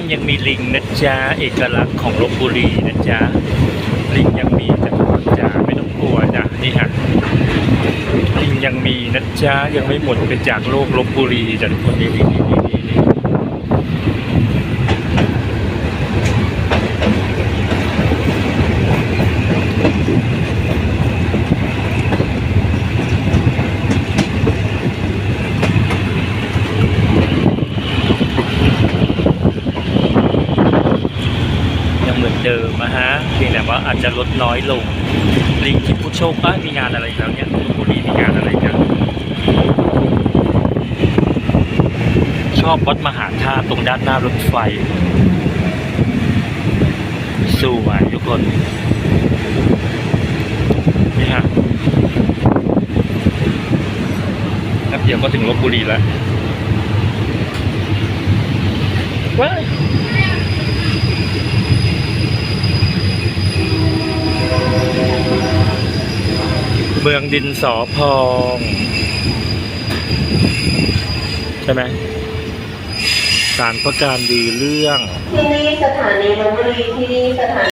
นยังมีลิงนะจ๊ะเอกลักษณ์ของลบบุรีนะจ๊ะลิงยังมีจ้ะจ๊ะไม่ต้องกลัวจ้ะนี่ฮะลิงยังมีนะจ๊ะยังไม่หมดไปจากโลกลบบุรีจ้ะทุกคนนี่นี่นี่ เหมือนเดิมนะฮะเพียงแต่ว่าอาจจะลดน้อยลงลิงที่ผู้โชคก็มีงานอะไรอีกแล้วเนี่ยลบบุรีมีงานอะไรกันชอบวัดมหาธาตุตรงด้านหน้ารถไฟสวยทุกคนนี่ฮะแป๊บเดียวก็ถึงลบบุรีแล้วว้า เมืองดินสอพอง ใช่ไหมสารประการดีเรื่อง ที่นี่สถานีนนทบุรีที่นี่สถา